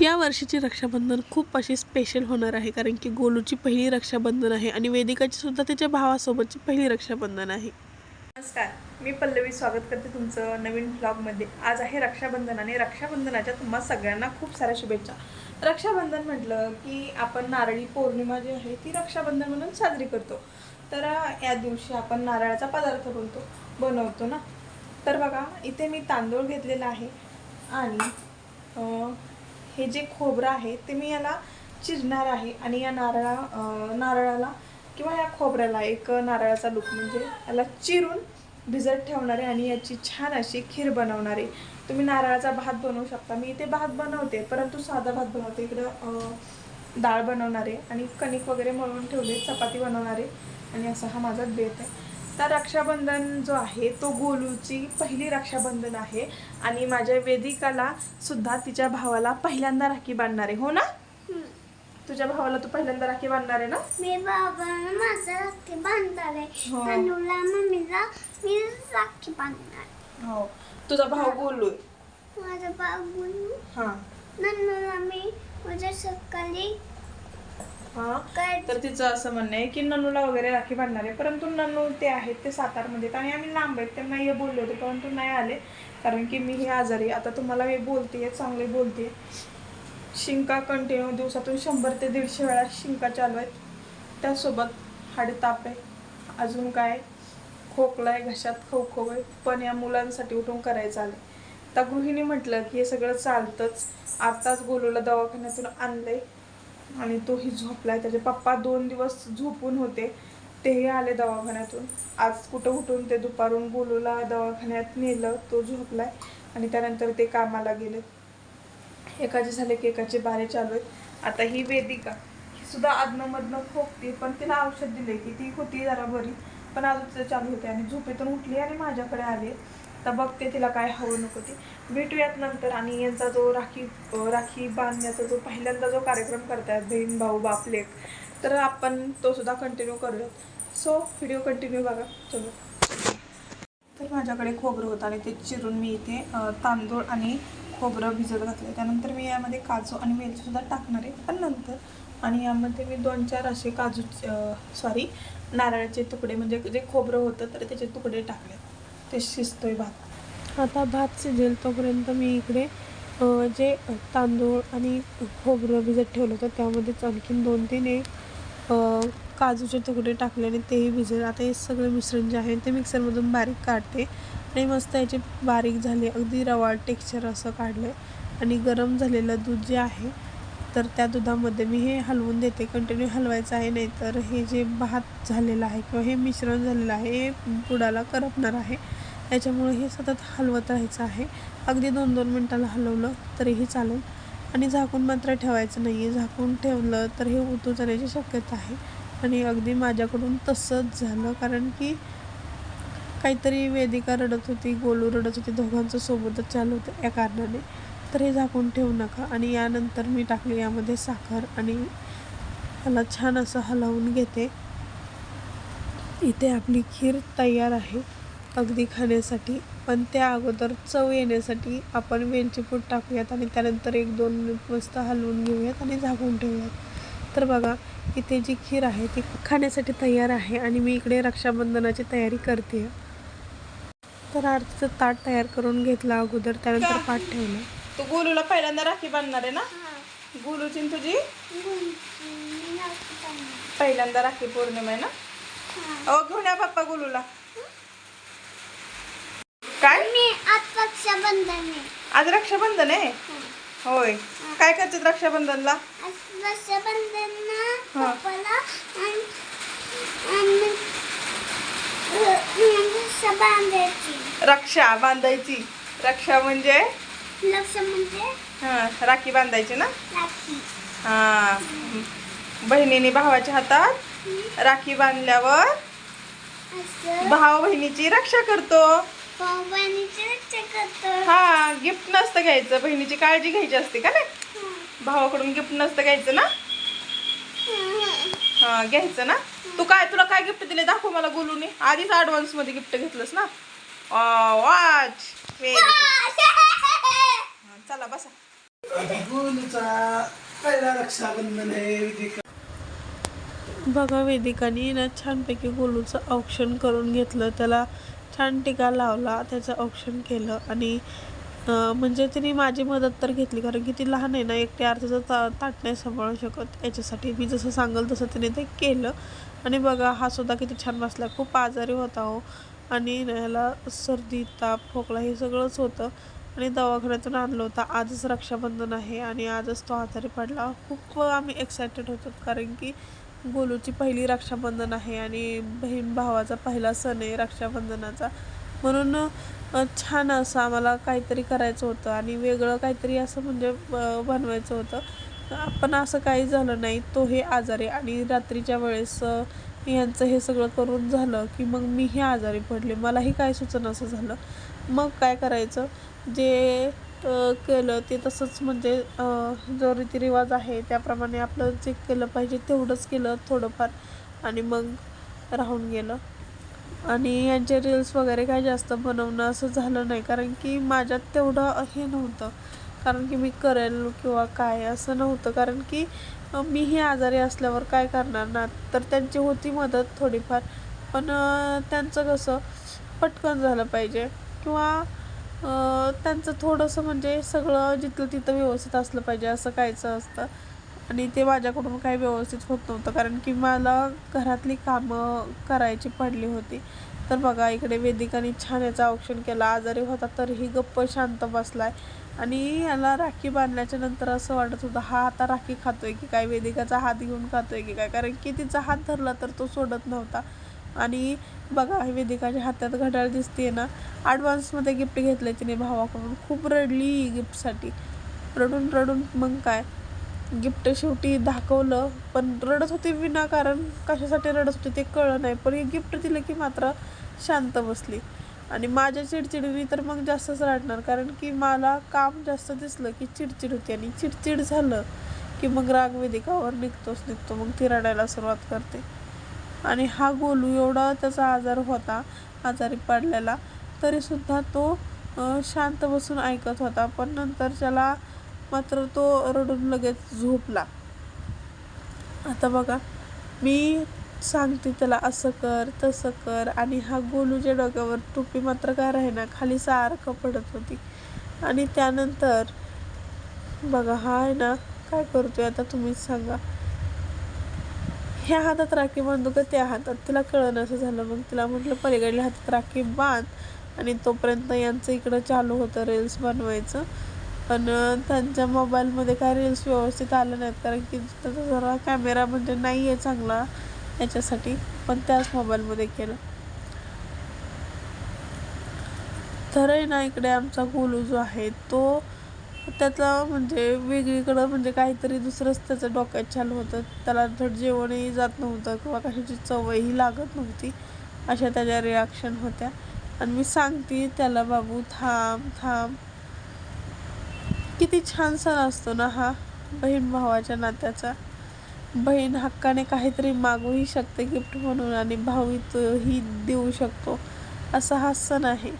या वर्षीची रक्षाबंधन खूप अशी स्पेशल होणार आहे कारण की गोलूची पहिली रक्षाबंधन आहे आणि वेदिकाची सुद्धा तिच्या भावासोबतची पहिली रक्षाबंधन आहे. नमस्कार मी पल्लवी स्वागत करते तुमचं नवीन ब्लॉगमध्ये आज आहे रक्षाबंधन आणि रक्षाबंधनाच्या तुम्हा सगळ्यांना खूप साऱ्या शुभेच्छा. रक्षाबंधन म्हटलं की आपण नारळी पौर्णिमा जी आहे ती रक्षाबंधन म्हणून साजरी करतो. तर या दिवशी आपण नारळाचा पदार्थ बोलतो बनवतो ना? तर बघा इथे मी तांदूळ घेतलेला आहे आणि हे जे खोबरं आहे ते मी याला चिरणार आहे आणि या नारळा नारळाला किंवा या खोबऱ्याला एक नारळाचा लूक म्हणजे याला चिरून भिजत ठेवणार आहे आणि याची छान अशी खीर बनवणार आहे. तुम्ही नारळाचा भात बनवू शकता. मी इथे भात बनवते परंतु साधा भात बनवते. इकडं डाळ बनवणार आहे आणि कणिक वगैरे मळून ठेवले चपाती बनवणार आहे. आणि असा हा माझा बेत आहे. तर रक्षाबंधन जो आहे तो गोलूची पहिली रक्षाबंधन आहे. आणि माझ्या वेदिकाला सुद्धा तिच्या भावाला पहिल्यांदा राखी बांधणार आहे. हो ना? तुझ्या भावाला तू पहिल्यांदा राखी बांधणार आहे ना? मी बाबांना माझा राखी बांधणार आहे. हो. मम्मीला मी राखी बांधणार हो. तुझा भाऊ गोलू आहे माझा बाबू हा. नन्नूला मी उद्या सकाळी हा. काय तर तिचं असं म्हणणं आहे की नन्नूला वगैरे राखी बांधणार आहे. परंतु नन्नू ते आहेत ते सातारमध्ये आहेत. आणि आम्ही लांब आहेत त्यांना हे बोलले होते परंतु नाही आले. कारण की मी हे आजारी आहे. आता तुम्हाला मी बोलते चांगले बोलते शिंका कंटिन्यू दिवसातून शंभर ते दीडशे वेळा शिंका चालू आहेत. त्यासोबत हाडेताप आहे. अजून काय? खोकला आहे घशात खवखव आहे. पण या मुलांसाठी उठून करायचं आलं त्या गृहिणी म्हटलं की हे सगळं चालतंच. आताच गोलूला दवाखान्यातून आणलंय. आणि तोही झोपलाय. त्याचे पप्पा दोन दिवस झोपून होते. तेही आले दवाखान्यातून. आज कुठं उठून ते दुपारून गोलूला दवाखान्यात नेलं तो झोपलाय. आणि त्यानंतर ते कामाला गेले. एकाचे झाले की एकाचे बारे चालू आहेत. आता ही वेदिका. ही सुद्धा आदनमधनं खोकते पण तिला औषध दिले की ती होती जरा बरी. पण आज चालू होते आणि झोपेतून उठली आणि माझ्याकडे आली. तर बघते तिला काय हवं नको ते. भेटूयात नंतर आणि यांचा जो राखी राखी बांधण्याचा जो पहिल्यांदा जो कार्यक्रम करतायत बहीण भाऊ बापलेक तर आपण तो सुद्धा कंटिन्यू करूयात. सो व्हिडिओ कंटिन्यू बघा. चलो. तर माझ्याकडे खोबरं होतं आणि ते चिरून मी इथे तांदूळ आणि खोबरं भिजत घातले त्यानंतर मी यामध्ये काजू आणि वेलचीसुद्धा टाकणार आहे. पण नंतर आणि यामध्ये मी दोन चार असे काजू सॉरी नारळाचे तुकडे म्हणजे जे खोबरं होतं तर त्याचे तुकडे टाकले ते शिजतोय भात. आता भात शिजेल तोपर्यंत मी इकडे जे तांदूळ आणि खोबरं भिजत ठेवलं होतं त्यामध्येच आणखीन दोन तीन एक काजूचे तुकडे टाकले आणि तेही भिजेल. आता हे सगळं मिश्रण जे आहे ते मिक्सरमधून बारीक काढते आणि मस्त याचे बारीक झाले अगदी रवाळ टेक्स्चर असं काढलं आणि गरम झालेलं दूध जे आहे तर त्या दुधामध्ये मी हे हलवून देते. कंटिन्यू हलवायचं आहे नाही तर हे जे भात झालेलं आहे किंवा हे मिश्रण झालेलं आहे हे बुडाला करपणार आहे. त्याच्यामुळे हे सतत हलवत राहायचं आहे. अगदी दोन दोन मिनटाला हलवलं तरीही चालेल. आणि झाकून मात्र ठेवायचं नाही आहे झाकून ठेवलं तर हे उतू जाण्याची शक्यता आहे. आणि अगदी माझ्याकडून तसंच झालं. कारण की काहीतरी वेदिका रडत होती गोलू रडत होती दोघांचं सोबतच चालू होतं या कारणाने. तर हे झाकून ठेवू नका. आणि यानंतर मी टाकले यामध्ये साखर आणि मला छान असं हलवून घेते. इथे आपली खीर तयार आहे. अगदी खाण्यासाठी पण त्या अगोदर चव येण्यासाठी आपण वेलची पूड टाकूयात आणि त्यानंतर एक दोन मिनिट मस्त हलवून घेऊयात आणि झाकून ठेवूयात. तर बघा इथे जी खीर आहे ती खाण्यासाठी तयार आहे आणि मी इकडे रक्षाबंधनाची तयारी करते. तर आरतीचं ताट तयार करून घेतलं अगोदर त्यानंतर पाठ ठेवलं. तू गोलूला पहिल्यांदा राखी बांधणार आहे ना? गोलूची तुझी? पहिल्यांदा राखी पौर्णिमा आहे ना? अहो घेऊन या पप्पा गोलूला. काय? मी आज रक्षाबंधन आहे. आज रक्षाबंधन आहे? होय. काय करतात रक्षाबंधनला? आज रक्षाबंधन हा. पप्पाला आणि आणि रक्षा बांधायची. रक्षा बांधायची. रक्षा म्हणजे? लक्ष म्हणजे? हा राखी बांधायची ना? राखी. हा. बहिणीने भावाच्या हातात राखी बांधल्यावर असं. भाव बहिणीची करतो रक्षा करतो. हा गिफ्ट नसतं घ्यायचं. बहिणीची काळजी घ्यायची असते का नाही? भावाकडून गिफ्ट नसतं घ्यायचं ना? हा घ्यायचं ना? तू काय तुला काय गिफ्ट दिले? दाखव मला गोलूने आधीच ऍडव्हान्समध्ये गिफ्ट घेतलंस ना? वॉच चला बसा. गोलूचा पहिला रक्षाबंधन आहे विधिका बघा वेदिकाने ना छानपैकी गोलूचं औक्षण करून घेतलं. त्याला छान टिका लावला त्याचं औक्षण केलं आणि म्हणजे तिने माझी मदत तर घेतली कारण की ती लहान आहे ना एकटे अर्थाचं ता ताट नाही सांभाळू शकत याच्यासाठी मी जसं सांगल तसं तिने ते केलं. आणि बघा हा सुद्धा किती छान बसला खूप आजारी होता हो. आणि ह्याला सर्दी ताप खोकला हे सगळंच होतं. आणि दवाखान्यातून आणलं होतं. आजच रक्षाबंधन आहे आणि आजच तो आजारी पडला. खूप आम्ही एक्सायटेड होतो कारण की गोलूची पहिली रक्षाबंधन आहे आणि बहीण भावाचा पहिला सण आहे रक्षाबंधनाचा. म्हणून छान असं आम्हाला काहीतरी करायचं होतं आणि वेगळं काहीतरी असं म्हणजे बनवायचं होतं. पण असं काही झालं नाही. तो हे आजारी आणि रात्रीच्या वेळेस यांचं हे सगळं करून झालं की मग मीही आजारी पडले. मलाही काय सुचन असं झालं. मग काय करायचं? जे केलं ते तसंच म्हणजे जो रीतिरिवाज आहे त्याप्रमाणे आपलं जे केलं पाहिजे तेवढंच केलं थोडंफार आणि मग राहून गेलं. आणि यांचे रील्स वगैरे काय जास्त बनवणं असं झालं नाही कारण की माझ्यात तेवढं हे नव्हतं. कारण की मी करेल किंवा काय असं नव्हतं. कारण की मीही आजारी असल्यावर काय करणार ना तर त्यांची होती मदत थोडीफार. पण त्यांचं कसं पटकन झालं पाहिजे. किंवा त्यांचं थोडंसं म्हणजे सगळं जिथलं तिथं व्यवस्थित असलं पाहिजे असं कायचं असतं. आणि ते माझ्याकडून काही व्यवस्थित होत नव्हतं कारण की मला घरातली कामं करायची पडली होती. तर बघा इकडे वेदिकाने छान याचं औक्षण केलं. आजारी होता तरीही गप्प शांत बसला आहे आणि याला राखी बांधल्याच्या नंतर असं वाटत होतं हा आता राखी खातोय की काय? वेदिकाचा हात घेऊन खातोय की काय? कारण की तिचा हात धरला तर तो सोडत नव्हता. आणि बघा वेदिकाच्या हातात घड्याळ दिसते ना. ॲडव्हान्समध्ये गिफ्ट घेतलं तिने भावाकडून. खूप रडली गिफ्टसाठी रडून रडून मग काय? गिफ्ट शेवटी दाखवलं पण रडत होती विनाकारण कशासाठी रडत होती ते कळलं नाही. पण हे गिफ्ट दिलं की मात्र शांत बसली. आणि माझ्या चिडचिडीने तर मग जास्तच रडणार कारण की मला काम जास्त दिसलं की चिडचिड होती आणि चिडचिड झालं की मग राग वेदिकावर निघतोच निघतो. मग ती रडायला सुरुवात करते. आणि हा गोलू एवढा त्याचा आजार होता आजारी पडलेला तरीसुद्धा तो शांत बसून ऐकत होता. पण नंतर त्याला मात्र तो रडून लगेच झोपला. आता बघा मी सांगते त्याला असं कर तसं कर. आणि हा गोलूच्या डोक्यावर टोपी मात्र काय राहिना खाली सारखं पडत होती. आणि त्यानंतर बघा हा आहे ना काय करतोय आता तुम्हीच सांगा. ह्या हातात राखी बांधू का त्या हातात? तिला कळलं असं झालं मग? तिला म्हटलं पलीकडल्या हातात राखी बांध. आणि तोपर्यंत यांचं इकडं चालू होतं रील्स बनवायचं. पण त्यांच्या मोबाईलमध्ये काय रील्स व्यवस्थित आलं नाहीत. कारण की त्याचा जरा कॅमेरा म्हणजे नाही आहे चांगला याच्यासाठी. पण त्याच मोबाईलमध्ये केलं. तर ना इकडे आमचा गोलू जो आहे. तो त्याचा म्हणजे वेगळीकडं म्हणजे काहीतरी दुसरंच त्याचं डोक्यात चालू होतं. त्याला थोडं जेवणही जात नव्हतं किंवा कशाची चवही लागत नव्हती. अशा त्याच्या रिॲक्शन होत्या. आणि मी सांगते त्याला बाबू थांब थांब. किती छान सण असतो ना हा बहीण भावाच्या नात्याचा. बहीण हक्काने काहीतरी मागूही शकते गिफ्ट म्हणून आणि भाऊ तोही देऊ शकतो. असा हा सण आहे.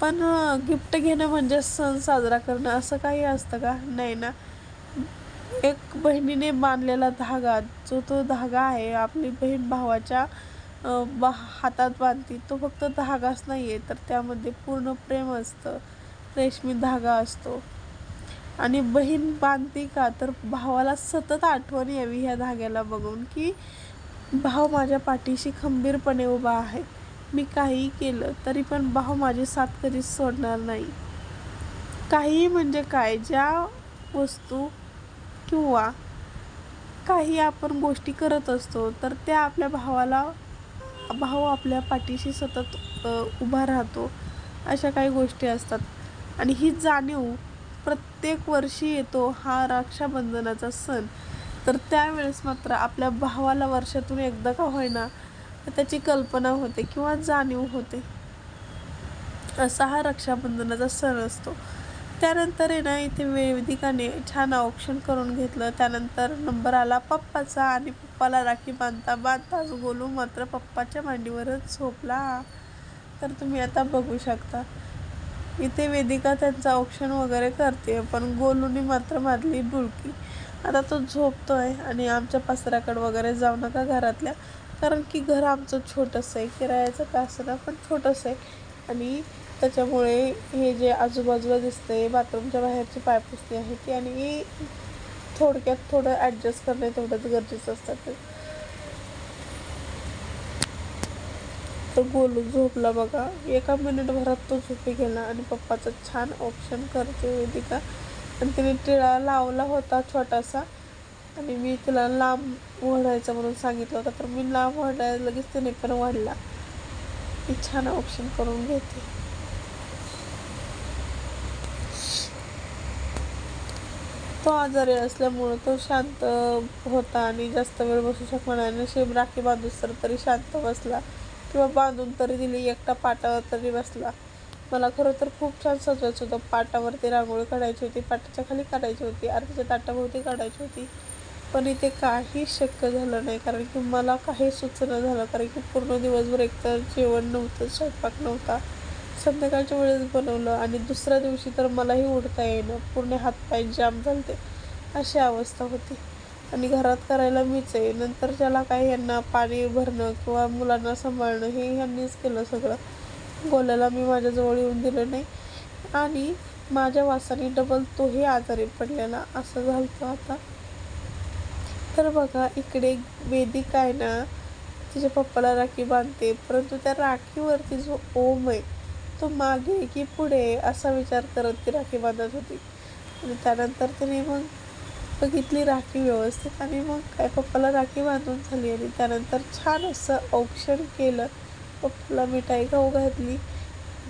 पण गिफ्ट घेणं म्हणजे सण साजरा करणं असं काही असतं का? नाही ना. एक बहिणीने बांधलेला धागा जो तो धागा आहे आपली बहीण भावाच्या बा हातात बांधते तो फक्त धागाच नाही आहे तर त्यामध्ये पूर्ण प्रेम असतं. रेशमी धागा असतो. आणि बहीण बांधते का तर भावाला सतत आठवण यावी ह्या धाग्याला बघून की भाव माझ्या पाठीशी खंबीरपणे उभा आहे. मी काहीही केलं तरी पण भाव माझी साथ कधीच सोडणार नाही. काहीही म्हणजे काय? ज्या वस्तू किंवा काही आपण गोष्टी करत असतो तर त्या आपल्या भावाला भाऊ आपल्या पाठीशी सतत उभा राहतो अशा काही गोष्टी असतात. आणि ही जाणीव प्रत्येक वर्षी येतो हा रक्षाबंधनाचा सण. तर त्यावेळेस मात्र आपल्या भावाला वर्षातून एकदा का होईना त्याची कल्पना होते किंवा जाणीव होते. असा हा रक्षाबंधनाचा सण असतो. त्यानंतर आहे ना इथे वेदिकाने छान औक्षण करून घेतलं. त्यानंतर नंबर आला पप्पाचा आणि पप्पाला राखी बांधता बांधताच गोलू मात्र पप्पाच्या मांडीवरच झोपला. तर तुम्ही आता बघू शकता. इथे वेदिका त्यांचं औक्षण वगैरे करते पण गोलूनी मात्र मारली डुलकी. आता तो झोपतोय आणि आमच्या पसऱ्याकडे वगैरे जाऊ नका घरातल्या. कारण की घर आमचं छोटंसं आहे किरायाचं का असं पण छोटंसं आहे. आणि त्याच्यामुळे हे जे आजूबाजूला दिसते बाथरूमच्या बाहेरची पायपुसणी आहे ती आणि थोडक्यात थोडं ॲडजस्ट करणे तेवढंच गरजेचं असतं. ते तर गोलू झोपला बघा. एका मिनिटभरात तो झोपी गेला आणि पप्पाचं छान ऑप्शन करते वेदिका. आणि तिने टिळा लावला होता छोटासा. आणि मी तिला लांब ओढायचं म्हणून सांगितलं होतं तर मी लांब ओढायला लगेच तिने पण वाढला. मी छान ऑप्शन करून घेते. तो आजारी असल्यामुळं तो शांत होता आणि जास्त वेळ बसू शकणार आणि शिव राखी बांधूस तर तरी शांत बसला किंवा बांधून तरी दिली एकटा पाटावर तरी बसला. मला खरं तर खूप छान सजवायचं होतं. पाटावरती रांगोळी काढायची होती पाटाच्या खाली काढायची होती अर्ध्याच्या ताटाभोवती काढायची होती. पण इथे काही शक्य झालं नाही. कारण की मला काही सुचणं झालं. कारण की पूर्ण दिवसभर एकतर जेवण नव्हतं स्वयंपाक नव्हता. संध्याकाळच्या वेळेस बनवलं आणि दुसऱ्या दिवशी तर मलाही उठता येणं पूर्ण हातपाय जाम झालते. अशी अवस्था होती. आणि घरात करायला मीच आहे. नंतर ज्याला काही यांना पाणी भरणं किंवा मुलांना सांभाळणं हे यांनीच केलं सगळं. गोल्याला मी माझ्याजवळ येऊन दिलं नाही. आणि माझ्या वासाने डबल तोही आजारी पडलेला. असं झालं आता. तर बघा इकडे वेदिक आहे ना तिच्या पप्पाला राखी बांधते. परंतु त्या राखीवरती जो ओम आहे तो मागे की पुढे असा विचार करत ती राखी बांधत होती. आणि त्यानंतर तिने मग बघितली राखी व्यवस्थित आणि मग काय पप्पाला राखी बांधून झाली आणि त्यानंतर छान असं औक्षण केलं. पप्पाला मिठाई खाऊ घातली.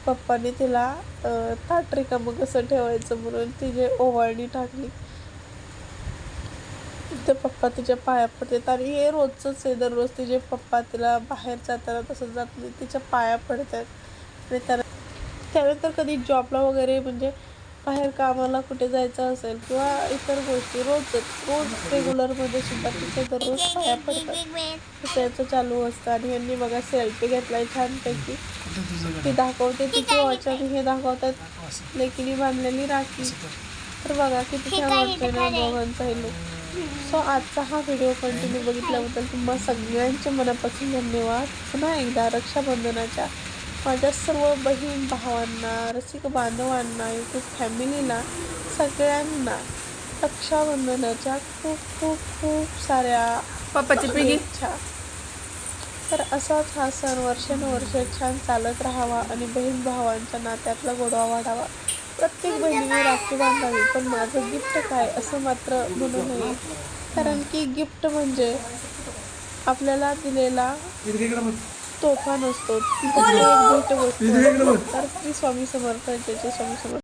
पप्पाने तिला अं, ताट रिकामं कसं ठेवायचं म्हणून तिचे ओवाळणी टाकली ते पप्पा तिच्या पाया पडतात. आणि हे रोजचंच आहे. दररोज तिचे पप्पा तिला बाहेर जाताना तसं जात नाही. तिच्या पाया पडतात. आणि त्याला त्यानंतर कधी जॉबला वगैरे म्हणजे बाहेर कामाला कुठे जायचं असेल किंवा इतर गोष्टी रोजच रोज रेग्युलरमध्ये सुद्धा तिच्या दररोज पाया पडतात. त्याचं चालू असतं. आणि यांनी बघा सेल्फी घेतलाय छानपैकी. ती दाखवते तिची वॉच आणि हे दाखवतात. लेकिनी बांधलेली राखी. तर बघा किती छान वाटतं ना दोघांचा हे लोक सो आजचा हा व्हिडिओ कंटिन्यू बघितल्याबद्दल तुम्हा सगळ्यांचे मनापासून धन्यवाद. पुन्हा एकदा रक्षाबंधनाच्या माझ्या सर्व बहीण भावांना रसिक बांधवांना यूट्यूब फॅमिलीला सगळ्यांना रक्षाबंधनाच्या खूप खूप खूप साऱ्या पप्पाची पिगी इच्छा तर असाच हा सण वर्षानुवर्ष छान चालत राहावा आणि बहीण भावांच्या नात्यातला गोडवा वाढावा. प्रत्येक बहिणीने राखी बांधावी पण माझं गिफ्ट काय असं मात्र म्हणू नये कारण की गिफ्ट म्हणजे आपल्याला दिलेला. तोफा नसतो ती फक्त एक भेट इकडे इकडे बघ. तर श्री स्वामी समर्थ जय स्वामी समर्थ